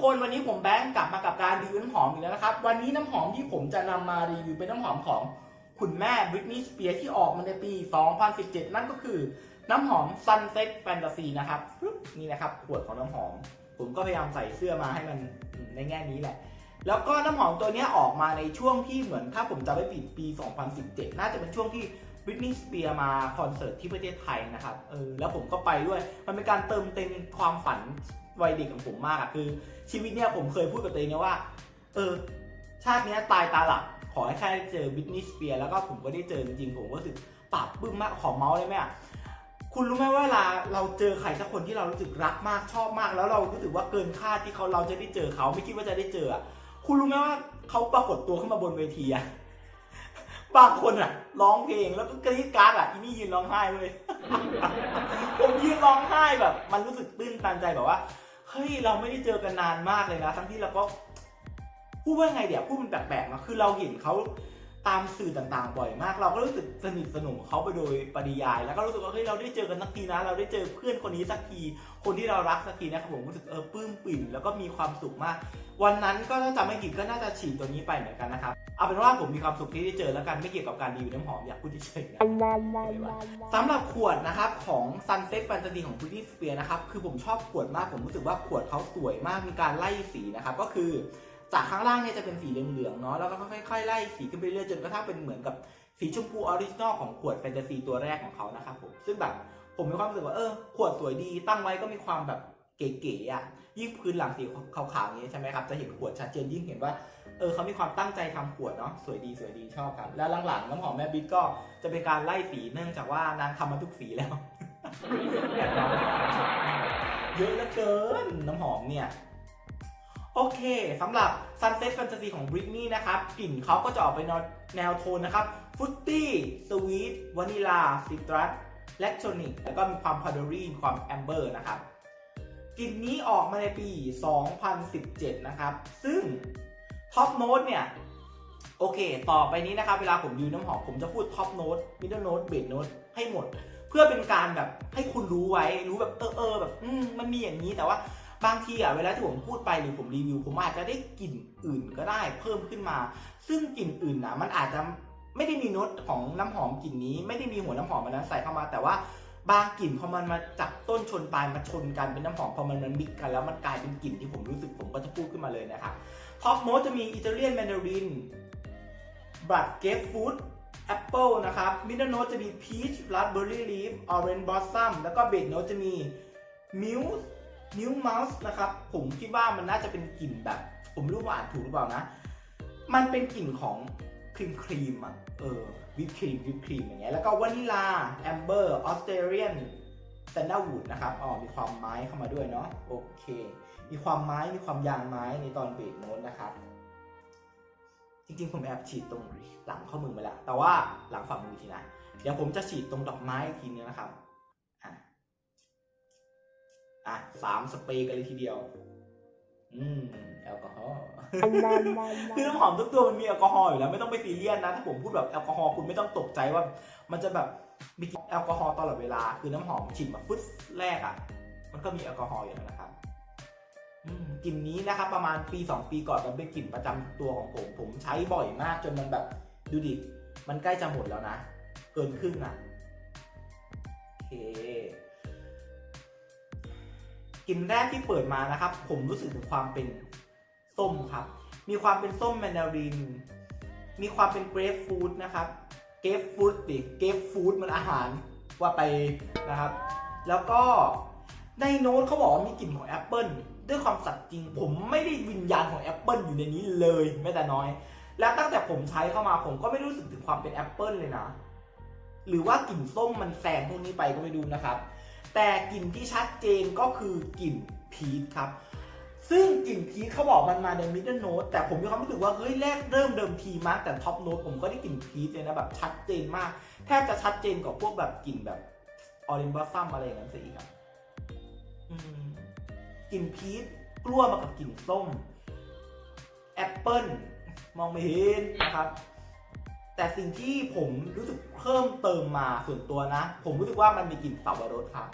คนวันนี้ผมแบงค์กลับมากับการรีวิวน้ำหอมอีกแล้วนะครับ วันนี้น้ำหอมที่ผมจะนำมารีวิวเป็นน้ำหอมของคุณแม่บริตนีย์สเปียร์ที่ออกมาในปี 2017 นั่นก็คือน้ำหอม Sunset Fantasy นะครับนี่นะครับขวดของน้ำหอม ผมก็พยายามใส่เสื้อมาให้มันในแง่นี้แหละ แล้วก็น้ำหอมตัวนี้ออกมาในช่วงที่เหมือนถ้าผมจำไม่ผิดปี 2017 น่าจะเป็นช่วงที่บริตนีย์สเปียร์มาคอนเสิร์ตที่ประเทศไทยนะครับเออแล้วผมก็ไปด้วยมันเป็นการเติมเต็มความฝัน วัยเด็กของผมมากอะคือ ชีวิตเนี่ยผมเคยพูดกับตัวเองว่า เออ ชาติเนี้ยตายตาหลับขอให้แค่เจอบิทนีย์สเปียร์แล้วก็ผมก็ได้เจอจริงผมก็รู้สึกปรับปลื้มมากขอเมาส์เลยไหมอะคุณรู้ไหมว่าเวลาเราเจอใครสักคนที่เรารู้สึกรักมากชอบมาก แล้วเรารู้สึกว่าเกินคาดที่เขาเราจะได้เจอเขาไม่คิดว่าจะได้เจออะคุณรู้ไหมว่าเขาปรากฏตัวขึ้นมาบนเวทีอะบางคนอะร้องเพลงแล้วก็กรี๊ดการ์ดอะอีนี่ยืนร้องไห้เลยผมยืนร้องไห้แบบ มันรู้สึกตื้นตันใจแบบว่า เฮ้ยเราไม่ได้เจอกันนานมากเลยนะ ทั้งที่เราก็พูดว่าไงเดี๋ยวพูดมันแปลกๆนะคือเราเห็นเขาตามสื่อต่างๆบ่อยมาก เราก็รู้สึกสนิทสนมกับเขาไปโดยปริยาย แล้วก็รู้สึกว่าเฮ้ยเราได้เจอกันสักทีนะ เราได้เจอเพื่อนคนนี้สักที คนที่เรารักสักทีนะครับผมรู้สึกเออปลื้มปิ่มแล้วก็มีความสุขมาก วันนั้นก็ถ้าจำไม่ผิดก็น่าจะฉีดตัวนี้ไปเหมือนกันนะครับ เอาเป็นว่าผมมีความสุขที่ได้เจอแล้วกันไม่เกี่ยวกับการรีวิวน้ำหอมอยากพูดเฉยๆนะสำหรับขวดนะครับของ Sunset Fantasy ของ Britney Spears นะครับคือผมชอบขวดมากผมรู้สึกว่าขวดเขาสวยมากมีการไล่สีนะครับก็คือจากข้างล่างเนี่ยจะเป็นสีเหลืองๆเนาะแล้วก็ค่อยๆไล่สีขึ้นไปเรื่อยๆจนกระทั่งเป็นเหมือนกับสีชมพูออริจินอลของขวดแฟนตาซีตัวแรกของเขานะครับผมซึ่งแบบผมมีความรู้สึกว่าเออขวดสวยดีตั้งไว้ก็มีความแบบเก๋ๆอะยิ่งพื้นหลังสีขาวๆอย่างนี้ใช่ไหมครับจะเห็นขวดชัดเจนยิ่งเห็นว่า เออเขามีความตั้งใจทำขวดเนาะสวยดีสวยดีชอบครับ แล้วหลังๆน้ำหอมแม่บิ๊กก็จะเป็นการไล่สีเนื่องจากว่านางทำมาทุกสีแล้ว เยอะเหลือเกินน้ำหอมเนี่ยโอเคสำหรับ Sunset Fantasy ของ Britney นะครับ กลิ่นเขาก็จะออกไปแนวแนวโทนนะครับฟุตตี้สวีทวานิลาซิตรัสแลคโทนิกแล้วก็มีความพาโดรี่ความแอมเบอร์นะครับ กลิ่นนี้ออกมาในปี 2017 นะครับ ซึ่ง ท็อปโน้ตเนี่ยโอเค ต่อไปนี้นะครับ เวลาผมรีวิวน้ำหอม ผมจะพูดท็อปโน้ตมิดเดิลโน้ตเบสโน้ตให้หมด เพื่อเป็นการแบบให้คุณรู้ไว้ รู้แบบเออเออแบบอืมมันมีอย่างนี้ แต่ว่าบางทีอะเวลาที่ผมพูดไปหรือผมรีวิว ผมอาจจะได้กลิ่นอื่นก็ได้เพิ่มขึ้นมา ซึ่งกลิ่นอื่นนะมันอาจจะไม่ได้มีโน้ตของน้ำหอมกลิ่นนี้ ไม่ได้มีหัวน้ำหอมมันนั้นใส่เข้ามา แต่ว่าบางกลิ่นพอมันมาจับต้นชนปลายมาชนกันเป็นน้ำหอมพอมันมันมิกกันแล้วมันกลายเป็นกลิ่นที่ผมรู้สึกผมก็จะพูดขึ้นมาเลยนะครับ ท็อปโน้ตจะมีอิตาเลียนแมนดารินบัตเกฟฟูดแอปเปิลนะครับมิดเดิลโน้ตจะมีพีชราสเบอร์รี่ลีฟออเรนจ์บอสซัมแล้วก็เบสโน้ตจะมีมิวส์มิวมัสนะครับผมคิดว่ามันน่าจะเป็นกลิ่นแบบ ผมรู้ว่าอ่านถูกหรือเปล่านะ มันเป็นกลิ่นของครีมครีมอะเออวิปครีมวิปครีมอย่างเงี้ยแล้วก็วานิลาแอมเบอร์ออสเตรเลียนแซนด้าวูดนะครับอ๋อมีความไม้เข้ามาด้วยเนาะโอเค มีความไม้มีความยางไม้ในตอนเบรกโน้ตนะครับ จริงๆ ผมแอบฉีดตรงหลังข้อมือไปแล้วแต่ว่าหลังฝ่ามือทีนะเดี๋ยวผมจะฉีดตรงดอกไม้อีกทีนึงนะครับอะอะสามสเปรย์กันเลยทีเดียว อืมแอลกอฮอล์คือน้ำหอมทุกตัวมันมีแอลกอฮอล์อยู่แล้วไม่ต้องไปซีเรียสนะถ้าผมพูดแบบแอลกอฮอล์คุณไม่ต้องตกใจว่า มันจะแบบมีแอลกอฮอล์ตลอดเวลา คือน้ำหอมฉีดมาฟึดแรกอะ มันก็มีแอลกอฮอล์อยู่แล้วนะครับอืม กลิ่นนี้นะครับประมาณปี 2 ปีก่อนมันเป็นกลิ่นประจำตัวของผม ผมใช้บ่อยมากจนมันแบบดูดิ มันใกล้จะหมดแล้วนะ เกินครึ่งอะโอเคกลิ่นแรกที่เปิดมานะครับ ผมรู้สึกถึงความเป็นส้มครับ มีความเป็นส้มแมนดาริน มีความเป็นเกรฟฟูดนะครับ เกรฟฟูดดิเกรฟฟูดมันอาหารว่าไปนะครับ แล้วก็ในโน้ตเขาบอกว่ามีกลิ่นของแอปเปิล ด้วยความสัตย์จริง ผมไม่ได้วิญญาณของแอปเปิลอยู่ในนี้เลยแม้แต่น้อย และตั้งแต่ผมใช้เข้ามาผมก็ไม่รู้สึกถึงความเป็นแอปเปิลเลยนะ หรือว่ากลิ่นส้มมันแซงพวกนี้ไปก็ไม่ดูนะครับ แต่กลิ่นที่ชัดเจนก็คือกลิ่นพีชครับ ซึ่งกลิ่นพีชเขาบอกมันมาในมิดเดิลโน้ตแต่ผมมีความรู้สึกว่าเฮ้ยแรกเริ่มเดิมทีมากแต่ท็อปโน้ตผมก็ได้กลิ่นพีชเลยนะแบบชัดเจนมาก แทบจะชัดเจนกว่าพวกแบบกลิ่นแบบออรินบอสซัมอะไรอย่างนั้นซะอีกครับ กลิ่นพีชกลัวมากับกลิ่นส้มแอปเปิลมองไม่เห็นนะครับ แต่สิ่งที่ผมรู้สึกเพิ่มเติมมาส่วนตัวนะ ผมรู้สึกว่ามันมีกลิ่นสับปะรดครับ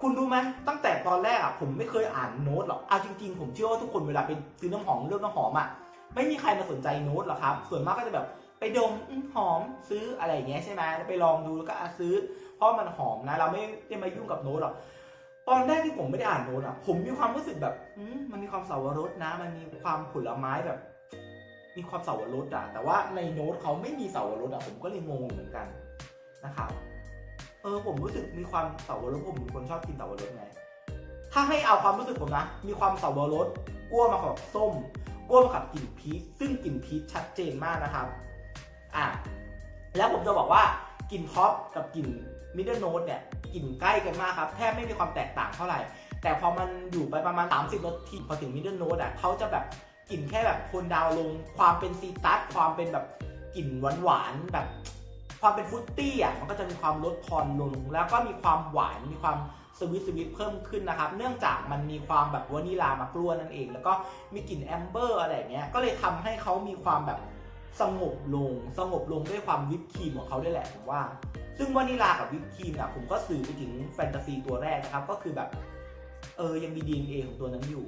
คุณรู้ไหมตั้งแต่ตอนแรกอะผมไม่เคยอ่านโน้ตหรอกเอาจริงๆ ผมเชื่อว่าทุกคนเวลาไปซื้อน้ำหอมเลือกน้ำหอมอะไม่มีใครมาสนใจโน้ตหรอกครับ ส่วนมากก็จะแบบไปดมหอมซื้ออะไรอย่างเงี้ยใช่ไหมแล้วไปลองดูแล้วก็ซื้อ เพราะมันหอมนะ เราไม่ได้มายุ่งกับโน้ตหรอก ตอนแรกที่ผมไม่ได้อ่านโน้ตอะ ผมมีความรู้สึกแบบอืมมันมีความสาวรสนะ มันมีความผลไม้แบบ มีความสาวรสอะ แต่ว่าในโน้ตเขาไม่มีสาวรสอะ ผมก็เลยงงเหมือนกันนะครับ เออผมรู้สึกมีความเสาวรสผมเป็นคนชอบกินเสาวรสไง ถ้าให้เอาความรู้สึกผมนะ มีความเสาวรสกั้วมากับส้มกั้วมากับกลิ่นพีช ซึ่งกลิ่นพีชชัดเจนมากนะครับ อะ แล้วผมจะบอกว่ากลิ่นท็อปกับกลิ่นมิดเดิลโน e เนี่ย กลิ่นใกล้กันมากครับ แทบไม่มีความแตกต่างเท่าไหร่ แต่พอมันอยู่ไปประมาณ 30นาทีพอถึงมิดเดิลโน e อะเขาจะแบบกลิ่นแค่แบบโคนดาวลง ความเป็นซีตัสความเป็นแบบกลิ่นหวานๆแบบ ความเป็นฟุตตี้อะมันก็จะมีความลดทอนลง แล้วก็มีความหวานมีความสวิตสวิตเพิ่มขึ้นนะครับ เนื่องจากมันมีความแบบวานิลามากล้วนนั่นเอง แล้วก็มีกลิ่นแอมเบอร์อะไรเงี้ยก็เลยทำให้เขามีความแบบ สงบลงสงบลงด้วยความวิปครีมของเขาด้วยแหละผมว่า ซึ่งวานิลากับวิปครีมเนี่ยผมก็สื่อไปถึงแฟนตาซีตัวแรกนะครับ ก็คือแบบ เออยังมี DNA ของตัวนั้นอยู่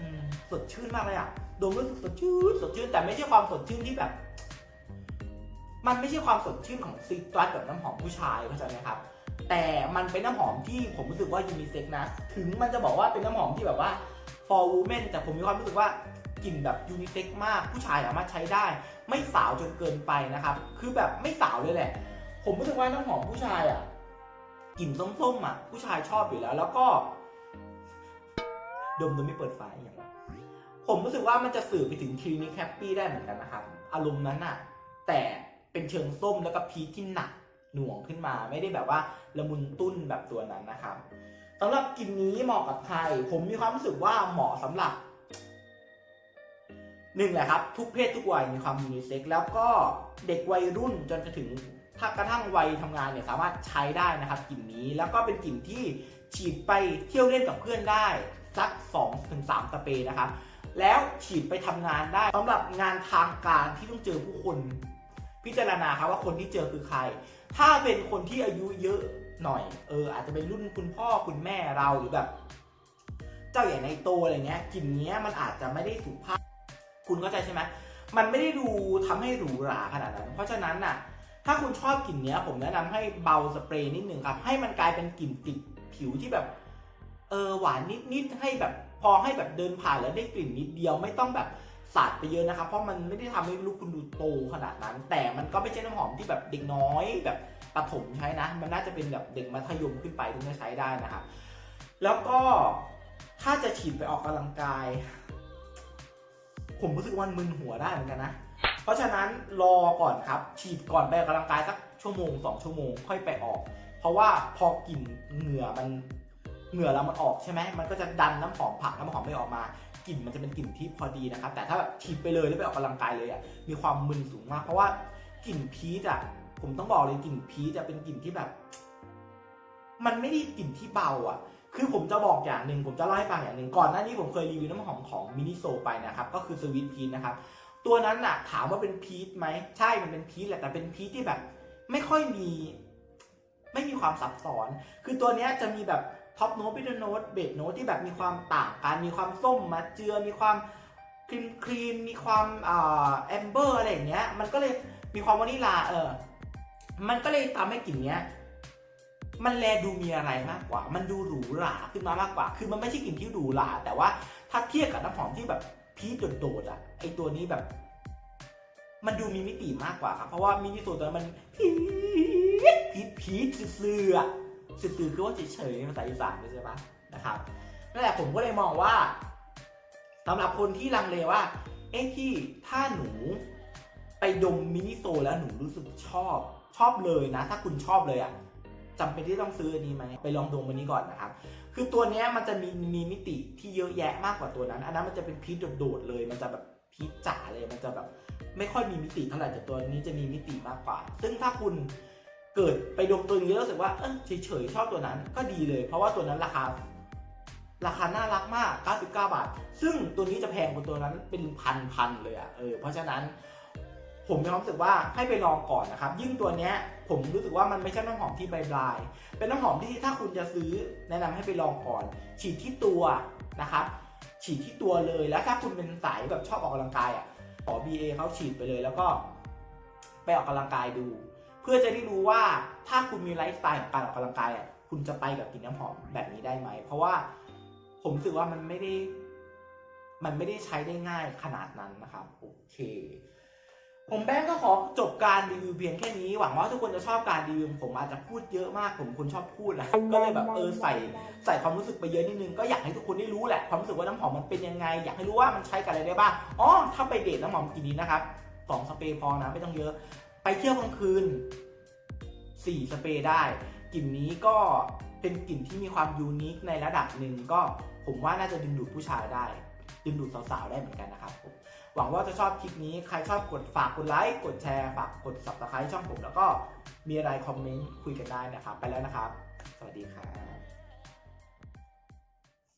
อสดชื่นมากเลยอะดมรู้สึกสดชื่นสดชื่นแต่ไม่ใช่ความสดชื่นที่แบบ มันไม่ใช่ความสดชื่นของซิตรัสแบบน้ำหอมผู้ชายเข้าใจไหมครับ แต่มันเป็นน้ำหอมที่ผมรู้สึกว่ายูนิเซ็กนะ ถึงมันจะบอกว่าเป็นน้ำหอมที่แบบว่า for women แต่ผมมีความรู้สึกว่า กลิ่นแบบยูนิเซ็กมาก ผู้ชายสามารถใช้ได้ ไม่สาวจนเกินไปนะครับ คือแบบไม่สาวเลยแหละ ผมรู้สึกว่าน้ำหอมผู้ชายอะกลิ่นส้มๆอะผู้ชายชอบอยู่แล้ว แล้วก็ ดมโดยไม่เปิดไฟอย่างไรผมรู้สึกว่ามันจะสื่อไปถึงคลินิกแฮปปี้ได้เหมือนกันนะครับ อารมณ์นั้นน่ะ แต่เป็นเชิงส้มแล้วก็พีที่หนักหน่วงขึ้นมา ไม่ได้แบบว่าละมุนตุ้นแบบตัวนั้นนะครับสำหรับกลิ่นนี้เหมาะกับใคร ผมมีความรู้สึกว่าเหมาะสำหรับ หนึ่งแหละครับ ทุกเพศทุกวัยมีความยูนิเซ็กแล้วก็เด็กวัยรุ่นจนจะถึงถ้ากระทั่งวัยทำงานเนี่ยสามารถใช้ได้นะครับกลิ่นนี้แล้วก็เป็นกลิ่นที่ฉีดไปเที่ยวเล่นกับเพื่อนได้สัก2-3ถึงสเปรย์นะครับ แล้วฉีดไปทำงานได้สำหรับงานทางการที่ต้องเจอผู้คน พิจารณาครับว่าคนที่เจอคือใคร ถ้าเป็นคนที่อายุเยอะหน่อยเอออาจจะเป็นรุ่นคุณพ่อคุณแม่เราหรือแบบ เจ้าใหญ่ในโตอะไรเงี้ยกลิ่นเนี้ยมันอาจจะไม่ได้สุภาพ คุณเข้าใจใช่ไหมมันไม่ได้ดูทำให้หรูหราขนาดนั้น เพราะฉะนั้นน่ะ ถ้าคุณชอบกลิ่นเนี้ย ผมแนะนำให้เบาสเปรย์นิดนึงครับ ให้มันกลายเป็นกลิ่นติดผิวที่แบบ เออหวานนิดๆให้แบบพอให้แบบเดินผ่านแล้วได้กลิ่นนิดเดียวไม่ต้องแบบสาดไปเยอะนะครับ เพราะมันไม่ได้ทำให้ลูกคุณดูโตขนาดนั้น แต่มันก็ไม่ใช่น้ำหอมที่แบบเด็กน้อยแบบประถมใช้นะ มันน่าจะเป็นแบบเด็กมัธยมขึ้นไปถึงจะใช้ได้นะครับ แล้วก็ถ้าจะฉีดไปออกกำลังกาย ผมรู้สึกว่ามันมึนหัวได้เหมือนกันนะ เพราะฉะนั้นรอก่อนครับ ฉีดก่อนไปออกกำลังกายสักชั่วโมงสองชั่วโมงค่อยไปออก เพราะว่าพอกลิ่นเหงื่อมันเหงื่อเรามันออกใช่ไหมมันก็จะดันน้ำหอมผักน้ำหอมไม่ออกมากลิ่นมันจะเป็นกลิ่นที่พอดีนะครับ แต่ถ้าแบบฉีดไปเลยแล้วไปออกกำลังกายเลยอะมีความมึนสูงมาก เพราะว่ากลิ่นพีชอะผมต้องบอกเลยกลิ่นพีชจะเป็นกลิ่นที่แบบ มันไม่ได้กลิ่นที่เบาอะ คือผมจะบอกอย่างหนึ่งผมจะเล่าให้ฟังอย่างหนึ่งก่อนหน้านี้ผมเคยรีวิวน้ำหอมของมินิโซไปนะครับก็คือสวีทพีชนะครับตัวนั้นน่ะถามว่าเป็นพีชไหมใช่มันเป็นพีชแหละแต่เป็นพีชที่แบบ ไม่ค่อยมี ไม่มีความซับซ้อน คือตัวเนี้ยจะมีแบบท็อปโน้ตพิทโน้ตเบสโน้ตที่แบบมีความต่างกัน มีความส้มมาเจือมีความครีมครีมมีความอ่าแอมเบอร์อะไรอย่างเงี้ย มันก็เลยมีความวานิลาเออมันก็เลยทำให้กลิ่นเนี้ย มันแลดูมีอะไรมากกว่า มันดูหรูหราขึ้นมามากกว่า คือมันไม่ใช่กลิ่นที่หรูหราแต่ว่าถ้าเทียบกับน้ำหอมที่แบบพีชโดดๆอะไอตัวนี้แบบ มันดูมีมิติมากกว่าครับเพราะว่ามินิโซตัวนั้นมันพีชพีชพีชซื่อๆอะซื่อคือว่าเฉยๆภาษาอีสานใช่ปะนะครับนั่นแหละผมก็เลยมองว่าสำหรับคนที่ลังเลว่า เอ๊ะพี่ถ้าหนูไปดมมินิโซแล้วหนูรู้สึกชอบชอบเลยนะ ถ้าคุณชอบเลยอะ จำเป็นที่ต้องซื้ออันนี้ไหมไปลองดมอันนี้ก่อนนะครับคือตัวนี้มันจะมีมีมิติที่เยอะแยะมากกว่าตัวนั้น อันนั้นมันจะเป็นพีชโดดๆเลย มันจะแบบพีชจ๋าเลยมันจะแบบไม่ค่อยมีมิติเท่าไหร่แต่ตัวนี้จะมีมิติมากกว่า ซึ่งถ้าคุณเกิดไปดมตัวนี้แล้วรู้สึกว่าเออเฉยๆชอบตัวนั้นก็ดีเลย เพราะว่าตัวนั้นราคาราคาน่ารักมาก 99 บาท ซึ่งตัวนี้จะแพงกว่าตัวนั้นเป็นพันๆเลยอะ่ะ เออ เพราะฉะนั้น ผมมีความรู้สึกว่าให้ไปลองก่อนนะครับยิ่งตัวเนี้ยผมรู้สึกว่ามันไม่ใช่น้ำหอมที่ใบปลาย เป็นน้ำหอมที่ถ้าคุณจะซื้อแนะนำให้ไปลองก่อน ฉีดที่ตัวนะครับ ฉีดที่ตัวเลยแล้วถ้าคุณเป็นสายแบบชอบออกกำลังกายอะขอ BA เขาฉีดไปเลยแล้วก็ ไปออกกำลังกายดู เพื่อจะได้รู้ว่าถ้าคุณมีไลฟ์สไตล์ของการออกกำลังกายอะคุณจะไปกับกลิ่นน้ำหอมแบบนี้ได้ไหม เพราะว่าผมรู้สึกว่ามันไม่ได้ มันไม่ได้ใช้ได้ง่ายขนาดนั้นนะครับ โอเค ผมแบงก์ก็ขอจบการรีวิวเพียงแค่นี้หวังว่าทุกคนจะชอบการรีวิวของผมอาจจะพูดเยอะมากผมคนชอบพูดนะก็เลยแบบเออใส่ใส่ความรู้สึกไปเยอะนิดนึงก็อยากให้ทุกคนได้รู้แหละความรู้สึกว่าน้ำหอมมันเป็นยังไง อยากให้รู้ว่ามันใช้กับอะไรได้บ้างอ๋อถ้าไปเดทน้ำหอมกลิ่นนี้นะครับสองสเปรย์พอนะไม่ต้องเยอะ ไปเที่ยวกลางคืนสี่สเปรย์ได้กลิ่นนี้ก็เป็นกลิ่นที่มีความยูนิคในระดับหนึ่งก็ผมว่าน่าจะดึงดูดผู้ชายได้ ดึงดูดสาวๆได้เหมือนกันนะครับผม หวังว่าจะชอบคลิปนี้ ใครชอบกดฝากกดไลค์ กดแชร์ ฝากกด subscribe ช่องผม แล้วก็มีอะไรคอมเมนต์คุยกันได้นะครับ ไปแล้วนะครับ สวัสดีครับ